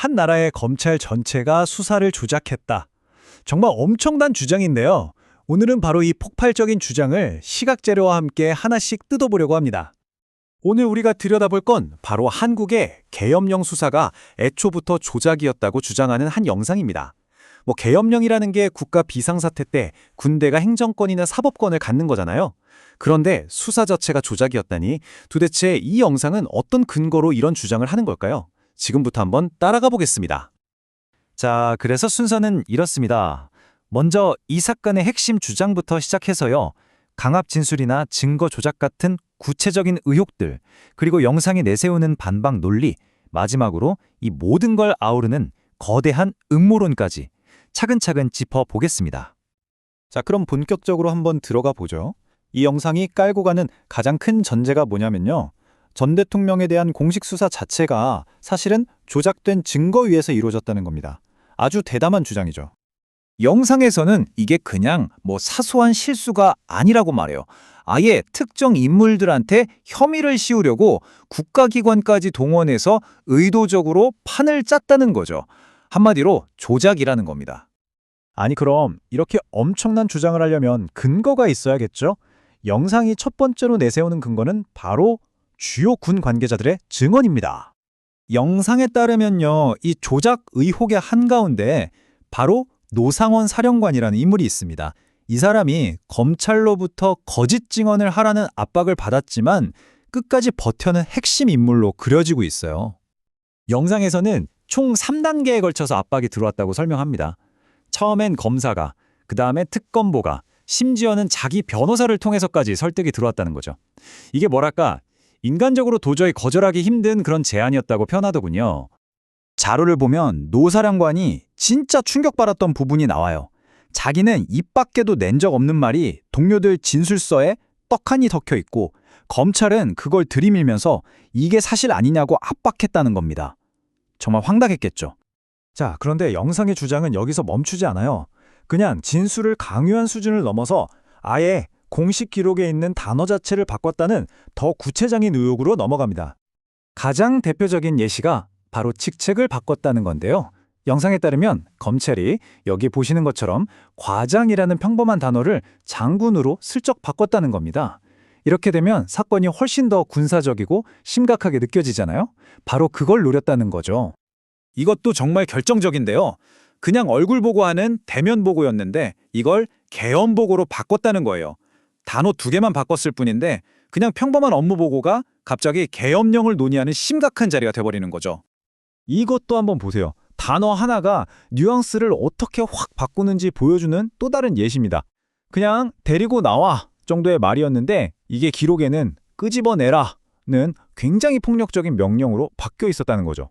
한 나라의 검찰 전체가 수사를 조작했다. 정말 엄청난 주장인데요. 오늘은 바로 이 폭발적인 주장을 시각재료와 함께 하나씩 뜯어보려고 합니다. 오늘 우리가 들여다볼 건 바로 한국의 계엄령 수사가 애초부터 조작이었다고 주장하는 한 영상입니다. 뭐 계엄령이라는 게 국가 비상사태 때 군대가 행정권이나 사법권을 갖는 거잖아요. 그런데 수사 자체가 조작이었다니 도대체 이 영상은 어떤 근거로 이런 주장을 하는 걸까요? 지금부터 한번 따라가 보겠습니다. 자, 그래서 순서는 이렇습니다. 먼저 이 사건의 핵심 주장부터 시작해서요. 강압 진술이나 증거 조작 같은 구체적인 의혹들, 그리고 영상이 내세우는 반박 논리, 마지막으로 이 모든 걸 아우르는 거대한 음모론까지 차근차근 짚어보겠습니다. 자, 그럼 본격적으로 한번 들어가 보죠. 이 영상이 깔고 가는 가장 큰 전제가 뭐냐면요. 전 대통령에 대한 공식 수사 자체가 사실은 조작된 증거 위에서 이루어졌다는 겁니다. 아주 대담한 주장이죠. 영상에서는 이게 그냥 뭐 사소한 실수가 아니라고 말해요. 아예 특정 인물들한테 혐의를 씌우려고 국가기관까지 동원해서 의도적으로 판을 짰다는 거죠. 한마디로 조작이라는 겁니다. 아니 그럼 이렇게 엄청난 주장을 하려면 근거가 있어야겠죠? 영상이 첫 번째로 내세우는 근거는 바로 주요 군 관계자들의 증언입니다. 영상에 따르면요, 이 조작 의혹의 한가운데 바로 노상원 사령관이라는 인물이 있습니다. 이 사람이 검찰로부터 거짓 증언을 하라는 압박을 받았지만 끝까지 버텨는 핵심 인물로 그려지고 있어요. 영상에서는 총 3단계에 걸쳐서 압박이 들어왔다고 설명합니다. 처음엔 검사가, 그 다음에 특검보가, 심지어는 자기 변호사를 통해서까지 설득이 들어왔다는 거죠. 이게 뭐랄까, 인간적으로 도저히 거절하기 힘든 그런 제안이었다고 표현하더군요. 자료를 보면 노사령관이 진짜 충격받았던 부분이 나와요. 자기는 입 밖에도 낸 적 없는 말이 동료들 진술서에 떡하니 적혀 있고 검찰은 그걸 들이밀면서 이게 사실 아니냐고 압박했다는 겁니다. 정말 황당했겠죠. 자, 그런데 영상의 주장은 여기서 멈추지 않아요. 그냥 진술을 강요한 수준을 넘어서 아예 공식 기록에 있는 단어 자체를 바꿨다는 더 구체적인 의혹으로 넘어갑니다. 가장 대표적인 예시가 바로 직책을 바꿨다는 건데요. 영상에 따르면 검찰이 여기 보시는 것처럼 과장이라는 평범한 단어를 장군으로 슬쩍 바꿨다는 겁니다. 이렇게 되면 사건이 훨씬 더 군사적이고 심각하게 느껴지잖아요. 바로 그걸 노렸다는 거죠. 이것도 정말 결정적인데요. 그냥 얼굴 보고 하는 대면 보고였는데 이걸 개헌 보고로 바꿨다는 거예요. 단어 두 개만 바꿨을 뿐인데 그냥 평범한 업무 보고가 갑자기 계엄령을 논의하는 심각한 자리가 돼버리는 거죠. 이것도 한번 보세요. 단어 하나가 뉘앙스를 어떻게 확 바꾸는지 보여주는 또 다른 예시입니다. 그냥 데리고 나와 정도의 말이었는데 이게 기록에는 끄집어내라는 굉장히 폭력적인 명령으로 바뀌어 있었다는 거죠.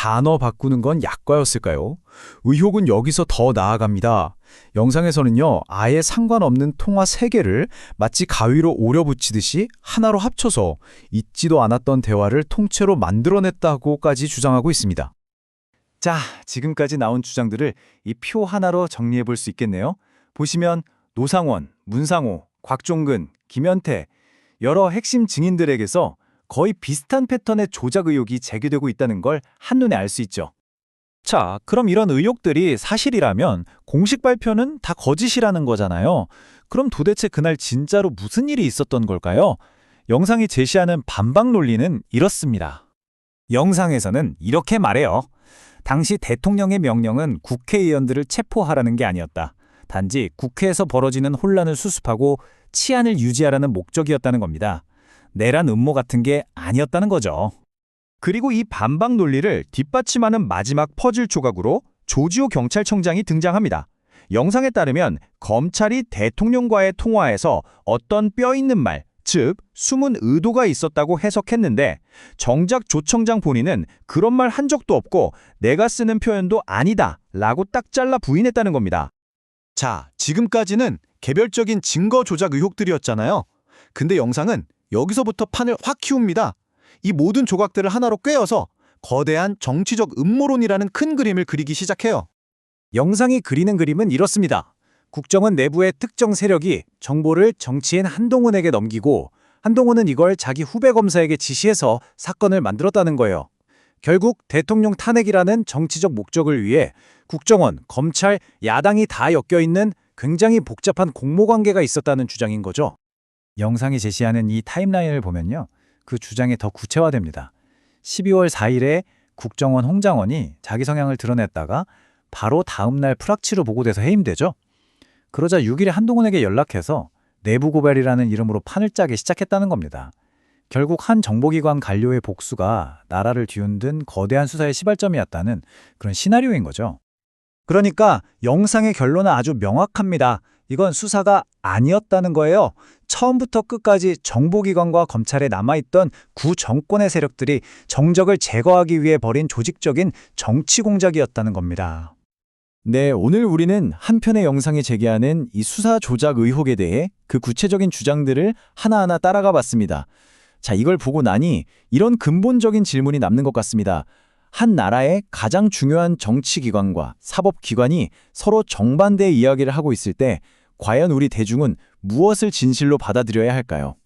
단어 바꾸는 건 약과였을까요? 의혹은 여기서 더 나아갑니다. 영상에서는요, 아예 상관없는 통화 3개를 마치 가위로 오려붙이듯이 하나로 합쳐서 있지도 않았던 대화를 통째로 만들어냈다고까지 주장하고 있습니다. 자, 지금까지 나온 주장들을 이 표 하나로 정리해 볼 수 있겠네요. 보시면 노상원, 문상호, 곽종근, 김현태 여러 핵심 증인들에게서 거의 비슷한 패턴의 조작 의혹이 제기되고 있다는 걸 한눈에 알 수 있죠. 자, 그럼 이런 의혹들이 사실이라면 공식 발표는 다 거짓이라는 거잖아요. 그럼 도대체 그날 진짜로 무슨 일이 있었던 걸까요? 영상이 제시하는 반박 논리는 이렇습니다. 영상에서는 이렇게 말해요. 당시 대통령의 명령은 국회의원들을 체포하라는 게 아니었다. 단지 국회에서 벌어지는 혼란을 수습하고 치안을 유지하라는 목적이었다는 겁니다. 내란 음모 같은 게 아니었다는 거죠. 그리고 이 반박 논리를 뒷받침하는 마지막 퍼즐 조각으로 조지호 경찰청장이 등장합니다. 영상에 따르면 검찰이 대통령과의 통화에서 어떤 뼈 있는 말, 즉 숨은 의도가 있었다고 해석했는데 정작 조 청장 본인은 그런 말 한 적도 없고 내가 쓰는 표현도 아니다 라고 딱 잘라 부인했다는 겁니다. 자, 지금까지는 개별적인 증거 조작 의혹들이었잖아요. 근데 영상은 여기서부터 판을 확 키웁니다. 이 모든 조각들을 하나로 꿰어서 거대한 정치적 음모론이라는 큰 그림을 그리기 시작해요. 영상이 그리는 그림은 이렇습니다. 국정원 내부의 특정 세력이 정보를 정치인 한동훈에게 넘기고 한동훈은 이걸 자기 후배 검사에게 지시해서 사건을 만들었다는 거예요. 결국 대통령 탄핵이라는 정치적 목적을 위해 국정원, 검찰, 야당이 다 엮여 있는 굉장히 복잡한 공모 관계가 있었다는 주장인 거죠. 영상이 제시하는 이 타임라인을 보면요. 그 주장이 더 구체화됩니다. 12월 4일에 국정원 홍장원이 자기 성향을 드러냈다가 바로 다음 날 프락치로 보고돼서 해임되죠. 그러자 6일에 한동훈에게 연락해서 내부 고발이라는 이름으로 판을 짜기 시작했다는 겁니다. 결국 한 정보기관 관료의 복수가 나라를 뒤흔든 거대한 수사의 시발점이었다는 그런 시나리오인 거죠. 그러니까 영상의 결론은 아주 명확합니다. 이건 수사가 아니었다는 거예요. 처음부터 끝까지 정보기관과 검찰에 남아있던 구정권의 세력들이 정적을 제거하기 위해 벌인 조직적인 정치 공작이었다는 겁니다. 네, 오늘 우리는 한 편의 영상이 제기하는 이 수사 조작 의혹에 대해 그 구체적인 주장들을 하나하나 따라가 봤습니다. 자, 이걸 보고 나니 이런 근본적인 질문이 남는 것 같습니다. 한 나라의 가장 중요한 정치기관과 사법기관이 서로 정반대의 이야기를 하고 있을 때 과연 우리 대중은 무엇을 진실로 받아들여야 할까요?